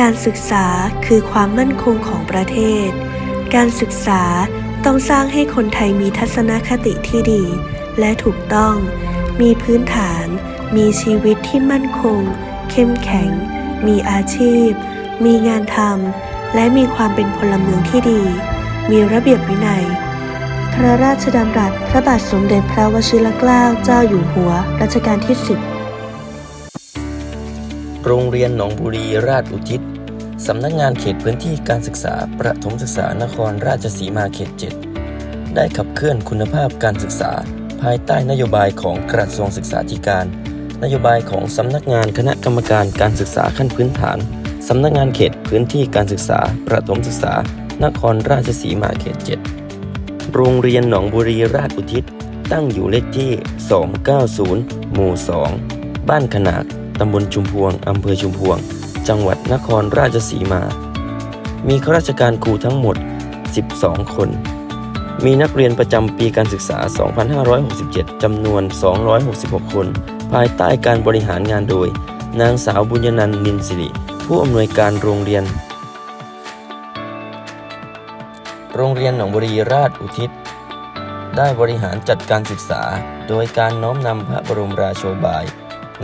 การศึกษาคือความมั่นคงของประเทศ การศึกษาต้องสร้างให้คนไทยมีทัศนคติที่ดี และถูกต้อง มีพื้นฐาน มีชีวิตที่มั่นคง เข้มแข็ง มีอาชีพ มีงานทำ และมีความเป็นพลเมืองที่ดี มีระเบียบวินัย พระราชดำรัส พระบาทสมเด็จพระวชิรเกล้าเจ้าอยู่หัว รัชกาลที่สิบ โรงเรียนหนองบุรีราชอุทิศ สำนักงานเขตพื้นที่การศึกษาประถมศึกษานครราชสีมาเขต 7 ได้ขับเคลื่อนคุณภาพการศึกษา ภายใต้นโยบายของกระทรวงศึกษาธิการ นโยบายของสำนักงานคณะกรรมการการศึกษาขั้นพื้นฐาน สำนักงานเขตพื้นที่การศึกษาประถมศึกษา นครราชสีมาเขต 7 โรงเรียนหนองบุรีราชอุทิศ ตั้งอยู่เลขที่ 290 หมู่ 2 บ้านขนาก ตำบลชุมพวง อำเภอชุมพวง จังหวัดนครราชสีมา มีข้าราชการครูทั้งหมด 12 คน มีนักเรียนประจำปีการศึกษา 2567 จำนวน 266 คน ภายใต้การบริหารงานโดย นางสาวบุญยนันท์นินสิริ ผู้อำนวยการโรงเรียน โรงเรียนหนองบุรีราชอุทิศ ได้บริหารจัดการศึกษา โดยการน้อมนำพระบรมราโชบาย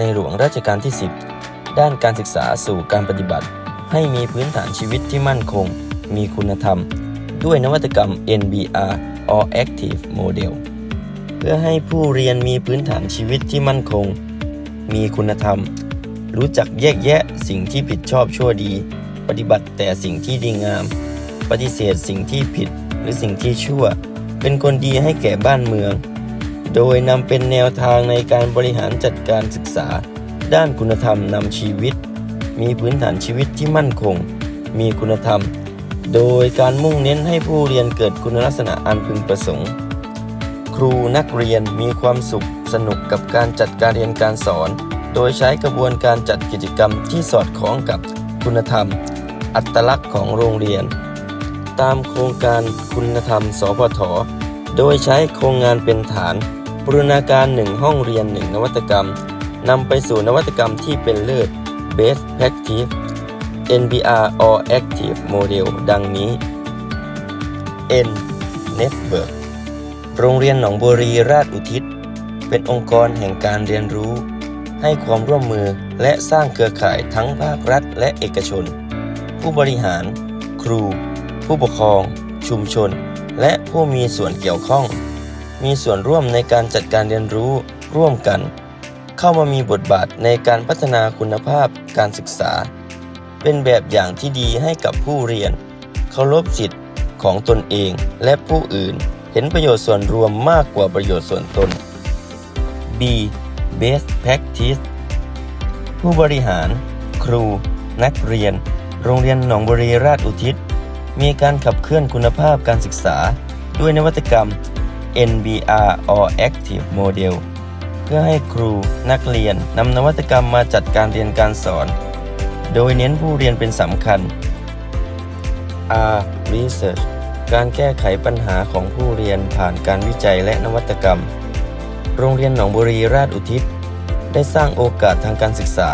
ในหลวงรัชกาลที่ 10 ด้านการศึกษาสู่การปฏิบัติ ให้มีพื้นฐานชีวิตที่มั่นคง มีคุณธรรม ด้วยนวัตกรรม NBR All Active Model เพื่อให้ผู้เรียนมีพื้นฐานชีวิตที่มั่นคง มีคุณธรรม รู้จักแยกแยะสิ่งที่ผิดชอบชั่วดี ปฏิบัติแต่สิ่งที่ดีงาม ปฏิเสธสิ่งที่ผิดหรือสิ่งที่ชั่ว เป็นคนดีให้แก่บ้านเมือง โดยนำเป็นแนวทางในการบริหารจัดการศึกษา ด้านคุณธรรมนำชีวิต มีพื้นฐานชีวิตที่มั่นคง มีคุณธรรม โดยการมุ่งเน้นให้ผู้เรียนเกิดคุณลักษณะอันพึงประสงค์ ครูนักเรียนมีความสุขสนุกกับการจัดการเรียนการสอน โดยใช้กระบวนการจัดกิจกรรมที่สอดคล้องกับคุณธรรม อัตลักษณ์ของโรงเรียน ตามโครงการคุณธรรม สพทโดยใช้โครงงานเป็นฐาน บูรณาการหนึ่งห้องเรียนหนึ่งนวัตกรรมนำไปสู่นวัตกรรมที่เป็นเลิศ Best Practice NBR All Active Model ดังนี้ N Network โรงเรียนหนองบุรีราชอุทิศ เป็นองค์กรแห่งการเรียนรู้ ให้ความร่วมมือและสร้างเครือข่ายทั้งภาครัฐและเอกชน ผู้บริหาร ครู ผู้ปกครอง ชุมชน และผู้มีส่วนเกี่ยวข้อง มีส่วนร่วมในการจัดการเรียนรู้ร่วมกัน เข้ามามีบทบาทในการพัฒนาคุณภาพการศึกษา เป็นแบบอย่างที่ดีให้กับผู้เรียน เคารพสิทธิ์ของตนเองและผู้อื่น เห็นประโยชน์ส่วนรวมมากกว่าประโยชน์ส่วนตน B Best Practice ผู้บริหาร ครู นักเรียน โรงเรียนหนองบุรีราชอุทิศ มีการขับเคลื่อนคุณภาพการศึกษา ด้วยนวัตกรรม NBR All Active Model เพื่อให้ครูนักเรียนนำนวัตกรรมมาจัดการเรียนการสอน โดยเน้นผู้เรียนเป็นสำคัญ R Research การแก้ไขปัญหาของผู้เรียนผ่านการวิจัยและนวัตกรรม โรงเรียนหนองบุรีราชอุทิศ ได้สร้างโอกาสทางการศึกษา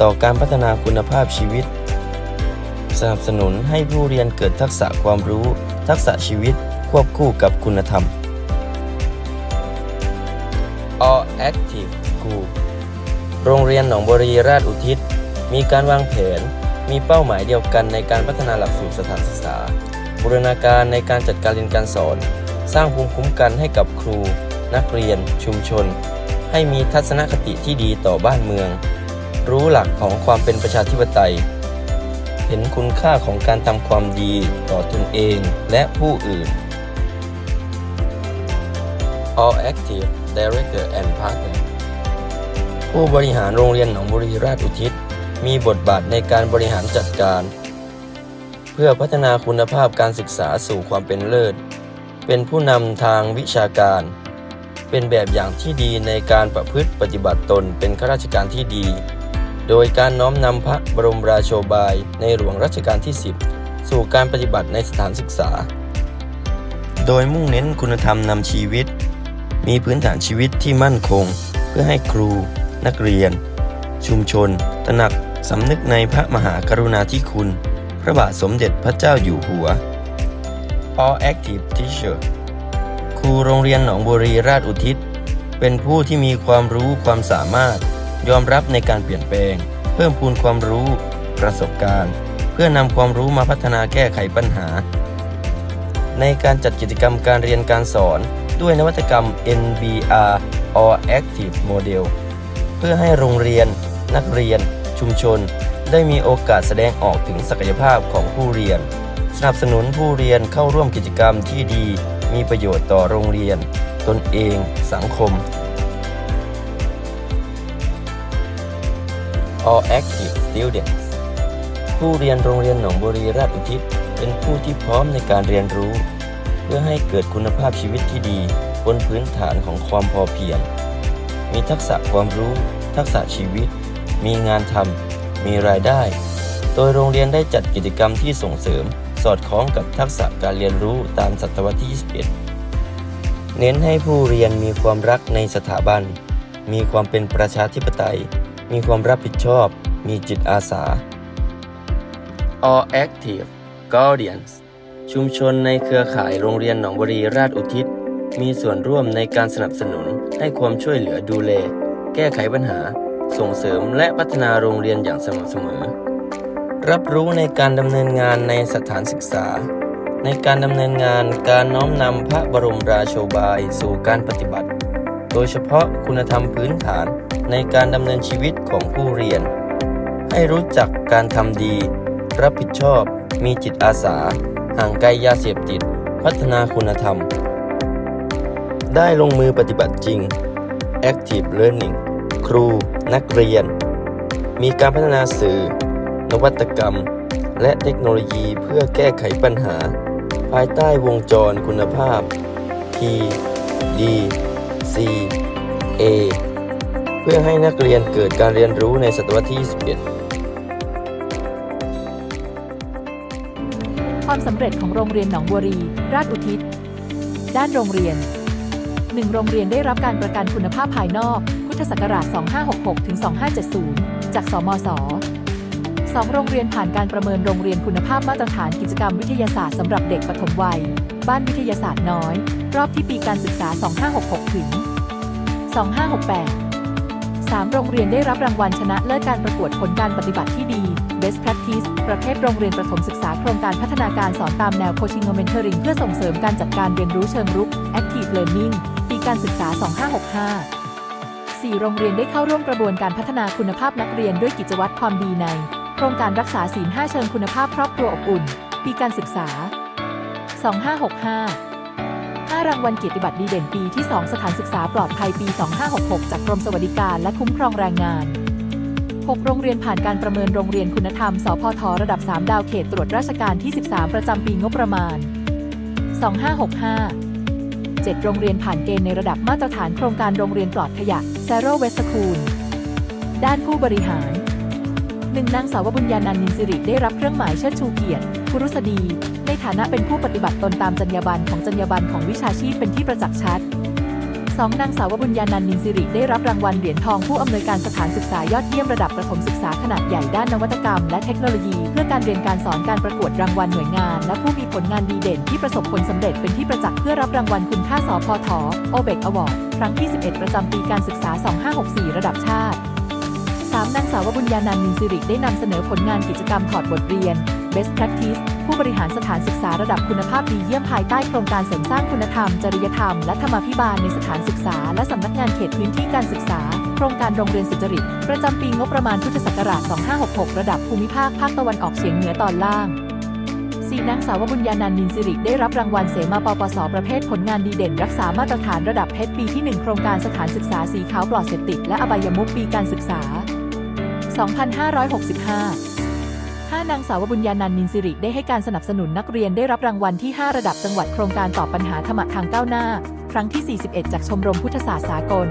ต่อการพัฒนาคุณภาพชีวิต สนับสนุนให้ผู้เรียนเกิดทักษะความรู้ ทักษะชีวิตควบคู่กับคุณธรรม All Active School โรงเรียนหนองบุรีราชอุทิศ มีการวางแผน มีเป้าหมายเดียวกันในการพัฒนาหลักสูตรสถานศึกษา บูรณาการในการจัดการเรียนการสอน สร้างภูมิคุ้มกันให้กับครู นักเรียน ชุมชน ให้มีทัศนคติที่ดีต่อบ้านเมือง รู้หลักของความเป็นประชาธิปไตย เห็นคุณค่าของการทำความดีต่อตนเองและผู้อื่น All Active Director and Partner ผู้บริหารโรงเรียนหนองบุรีราชอุทิศ มีบทบาทในการบริหารจัดการ เพื่อพัฒนาคุณภาพการศึกษาสู่ความเป็นเลิศ เป็นผู้นำทางวิชาการ เป็นแบบอย่างที่ดีในการประพฤติปฏิบัติตนเป็นข้าราชการที่ดี โดยการน้อมนำพระบรมราโชบายในหลวงรัชกาลที่ 10 สู่การปฏิบัติในสถานศึกษา โดยมุ่งเน้นคุณธรรมนำชีวิต มีพื้นฐานชีวิตที่มั่นคง เพื่อให้ครู นักเรียน ชุมชน ตระหนักสำนึกในพระมหากรุณาธิคุณ พระบาทสมเด็จพระเจ้าอยู่หัว All Active Teacher ครูโรงเรียนหนองบุรีราชอุทิศ เป็นผู้ที่มีความรู้ความสามารถ ยอมรับในการเปลี่ยนแปลง เพิ่มพูนความรู้ ประสบการณ์ เพื่อนำความรู้มาพัฒนาแก้ไขปัญหา ในการจัดกิจกรรมการเรียนการสอน ด้วยนวัตกรรม NBR All Active Model เพื่อให้โรงเรียน นักเรียน ชุมชน ได้มีโอกาสแสดงออกถึงศักยภาพของผู้เรียน สนับสนุนผู้เรียนเข้าร่วมกิจกรรมที่ดี มีประโยชน์ต่อโรงเรียน ตนเอง สังคม All Active Students ผู้เรียนโรงเรียนหนองบุรีราชอุทิศเป็นผู้ที่พร้อมในการเรียนรู้ พื่อให้เกิดคุณภาพชีวิตที่ดีบนพื้นฐานของความพอเพียง มีทักษะความรู้ ทักษะชีวิต มีงานทำมีรายได้ โดยโรงเรียนได้จัดกิจกรรมที่ส่งเสริม สอดคล้องกับทักษะการเรียนรู้ตามศตวรรษที่ 21 เน้นให้ผู้เรียนมีความรักในสถาบัน มีความเป็นประชาธิปไตย มีความรับผิดชอบ มีจิตอาสา All Active Guardians ชุมชนในเครือข่ายโรงเรียนหนองบุรีราชอุทิศ มีส่วนร่วมในการสนับสนุนให้ความช่วยเหลือดูแล แก้ไขปัญหา ส่งเสริมและพัฒนาโรงเรียนอย่างสม่ำเสมอ รับรู้ในการดำเนินงานในสถานศึกษา ในการดำเนินงานการน้อมนำพระบรมราโชบายสู่การปฏิบัติ โดยเฉพาะคุณธรรมพื้นฐานในการดำเนินชีวิตของผู้เรียน ให้รู้จักการทำดี รับผิดชอบ มีจิตอาสา ห่างไกลยาเสพติด พัฒนาคุณธรรม ได้ลงมือปฏิบัติจริง Active Learning ครู นักเรียน มีการพัฒนาสื่อ นวัตกรรม และเทคโนโลยีเพื่อแก้ไขปัญหา ภายใต้วงจรคุณภาพ P D C A เพื่อให้นักเรียนเกิดการเรียนรู้ในศตวรรษที่ 21 ความสำเร็จของโรงเรียนหนองบัวรี ราชอุทิศ ด้านโรงเรียน 1. โรงเรียนได้รับการประกันคุณภาพภายนอก พุทธศักราช 2566 ถึง 2570 จาก สมส 2. โรงเรียนผ่านการประเมินโรงเรียนคุณภาพมาตรฐานกิจกรรมวิทยาศาสตร์สำหรับเด็กปฐมวัย บ้านวิทยาศาสตร์น้อย รอบที่ปีการศึกษา 2566 ถึง 2568 3. โรงเรียนได้รับรางวัลชนะเลิศการประกวดผลการปฏิบัติที่ดี Best Practice ประเภทโรงเรียนประถมศึกษาโครงการพัฒนาการสอนตามแนว Coaching and Mentoring เพื่อส่งเสริมการจัดการเรียนรู้เชิงรุก Active Learning ปีการศึกษา 2565 4. โรงเรียนได้เข้าร่วมกระบวนการพัฒนาคุณภาพนักเรียนด้วยกิจวัตรความดีใน โครงการรักษาศีล 5 เชิงคุณภาพครอบครัวอบอุ่น ปีการศึกษา 2565 5 รางวัลเกียรติบัตรดีเด่นปีที่ 2 สถานศึกษาปลอดภัยปี 2566 จากกรมสวัสดิการและคุ้มครองแรงงาน 6 โรงเรียนผ่านการประเมินโรงเรียนคุณธรรม สพทระดับ 3 ดาวเขตตรวจราชการที่ 13 ประจำปีงบประมาณ 2565 7 โรงเรียนผ่านเกณฑ์ในระดับมาตรฐานโครงการโรงเรียนปลอดขยะ Zero Waste School ด้านผู้บริหารหนึ่งนางสาวบุญญานันนินสิริได้รับเครื่องหมายเชิดชูเกียรติคุรุษดี ในฐานะเป็นผู้ปฏิบัติตนตามจรรยาบรรณของจรรยาบรรณของวิชาชีพเป็นที่ประจักษ์ชัด สองนางสาวบุญญานันท์นินสิริได้รับรางวัลเหรียญทองผู้อำนวยการสถานศึกษายอดเยี่ยมระดับประถมศึกษาขนาดใหญ่ด้านนวัตกรรมและเทคโนโลยี เพื่อการเรียนการสอนการประกวดรางวัลหน่วยงาน และผู้มีผลงานดีเด่นที่ประสบผลสำเร็จเป็นที่ประจักษ์เพื่อรับรางวัลคุณค่าสพทโอเบกอวอร์ดครั้งที่ 11 ประจำปีการศึกษา 2564 ระดับชาติ 3. นางสาวบุญญานันท์นินสิริได้นำเสนอผลงานกิจกรรมถอดบทเรียน Best Practice ผู้บริหารสถานศึกษาระดับคุณภาพดีเยี่ยมภายใต้โครงการเสริมสร้างคุณธรรม จริยธรรม และธรรมาภิบาลในสถานศึกษา และสำนักงานเขตพื้นที่การศึกษา โครงการโรงเรียนสุจริต ประจำปีงบประมาณพุทธศักราช 2566 ระดับภูมิภาคภาคตะวันออกเฉียงเหนือตอนล่าง 4. นางสาวบุญญานันท์นินสิริได้รับรางวัลเสมาปปส ประเภทผลงานดีเด่น รักษามาตรฐานระดับเพชรปีที่ 1 โครงการสถานศึกษาสีขาวปลอดเสพติดและอบายมุขปีการศึกษา 2565 5 นางสาวบุญญานันนินสิริได้ให้การสนับสนุนนักเรียนได้รับรางวัลที่ 5 ระดับจังหวัดโครงการตอบปัญหาธรรมะทางก้าวหน้า ครั้งที่ 41 จากชมรมพุทธศาสตร์สากล